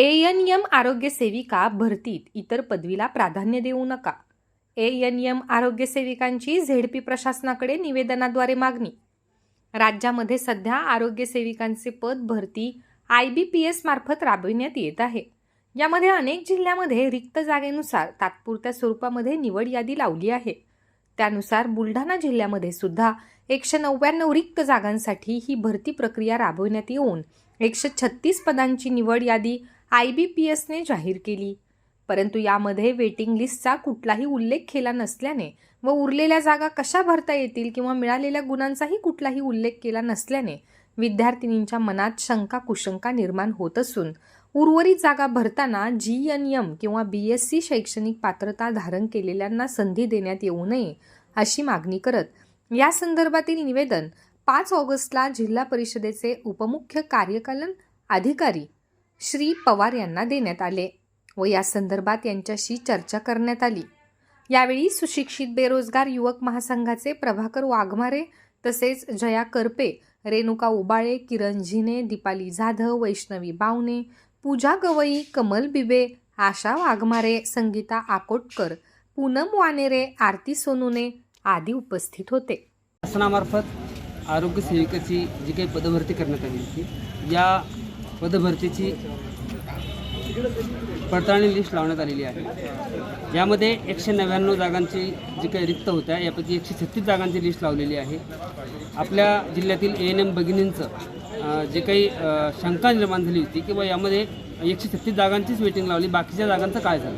A N M आरोग्य सेविका भरतीत इतर पदवीला प्राधान्य देऊ नका. ए एन एम आरोग्य सेविकांची झेडपी प्रशासनाकडे निवेदनाद्वारे मागणी. राज्यामध्ये सध्या आरोग्य सेविकांचे पद भरती आय बी पी एस मार्फत राबविण्यात येत आहे. यामध्ये अनेक जिल्ह्यामध्ये रिक्त जागेनुसार तात्पुरत्या स्वरूपामध्ये निवड यादी लावली आहे. त्यानुसार बुलढाणा जिल्ह्यामध्ये सुद्धा एकशे नव्याण्णव रिक्त जागांसाठी ही भरती प्रक्रिया राबविण्यात येऊन एकशे छत्तीस पदांची निवड यादी आय बी पी एसने जाहीर केली. परंतु यामध्ये वेटिंग लिस्टचा कुठलाही उल्लेख केला नसल्याने व उरलेल्या जागा कशा भरता येतील किंवा मिळालेल्या गुणांचाही कुठलाही उल्लेख केला नसल्याने विद्यार्थिनींच्या मनात शंका कुशंका निर्माण होत असून उर्वरित जागा भरताना जी एन एम किंवा बी एस सी शैक्षणिक पात्रता धारण केलेल्यांना संधी देण्यात येऊ नये अशी मागणी करत या संदर्भातील निवेदन पाच ऑगस्टला जिल्हा परिषदेचे उपमुख्य कार्यपालन अधिकारी श्री पवार यांना देण्यात आले व या संदर्भात यांच्याशी चर्चा करण्यात आली. यावेळी सुशिक्षित बेरोजगार युवक महासंघाचे प्रभाकर वाघमारे तसेच जया करपे रेणुका उबाळे किरण झिने दीपाली जाधव वैष्णवी बावने पूजा गवई कमल बिबे आशा वाघमारे संगीता आकोटकर पूनम वानेरे आरती सोनुने आदी उपस्थित होते. शासनामार्फत आरोग्य सेविकेची जी काही पदभरती करण्यात आली होती या पदभरतीची पडताळणी लिस्ट लावण्यात आलेली आहे. यामध्ये एकशे नव्याण्णव जागांची जी काही रिक्त होत्या यापैकी एकशे छत्तीस जागांची लिस्ट लावलेली आहे. आपल्या जिल्ह्यातील ए एन एम भगिनींचं जे काही शंका निर्माण झाली होती किंवा यामध्ये एकशे छत्तीस जागांचीच वेटिंग लावली बाकीच्या जागांचं काय झालं?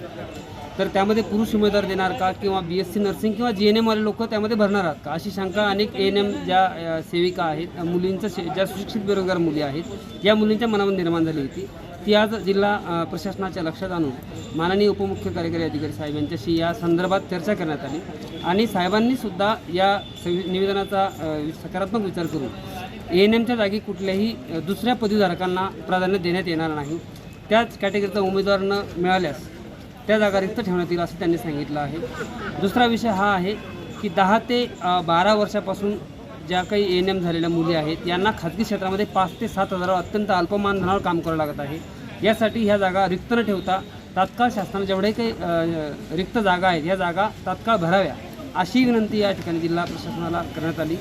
तर त्यामध्ये पुरुष उमेदवार देणार का किंवा बी एस सी नर्सिंग किंवा जी एन एमवाले लोक त्यामध्ये भरणार आहात का? अशी शंका अनेक ए एन एम ज्या सेविका आहेत मुलींच्या मुलींचं शे ज्या सुशिक्षित बेरोजगार मुली आहेत या मुलींच्या मनामध्ये निर्माण झाली होती. ती आज जिल्हा प्रशासनाच्या लक्षात आणून माननीय उपमुख्य कार्यकारी अधिकारी साहेब यांच्याशी या संदर्भात चर्चा करण्यात आली आणि साहेबांनी सुद्धा या निवेदनाचा सकारात्मक विचार करून ए एन एमच्या जागी कुठल्याही दुसऱ्या पदवीधारकांना प्राधान्य देण्यात येणार नाही. त्याच कॅटेगरीचा उमेदवार न मिळाल्यास त्या जागा रिक्त ठेवण्यात येईल असं त्यांनी सांगितलं आहे. दुसरा विषय हा आहे की दहा ते बारा वर्षापासून ज्या काही एन एम झालेल्या मुली आहेत यांना खाजगी क्षेत्रामध्ये पाच ते सात हजारावर अत्यंत अल्पमानधनावर काम करावं लागत आहे. यासाठी ह्या जागा रिक्त न ठेवता तात्काळ शासनाने जेवढे काही रिक्त जागा आहेत ह्या जागा तात्काळ भराव्या अशी विनंती या ठिकाणी जिल्हा प्रशासनाला करण्यात आली.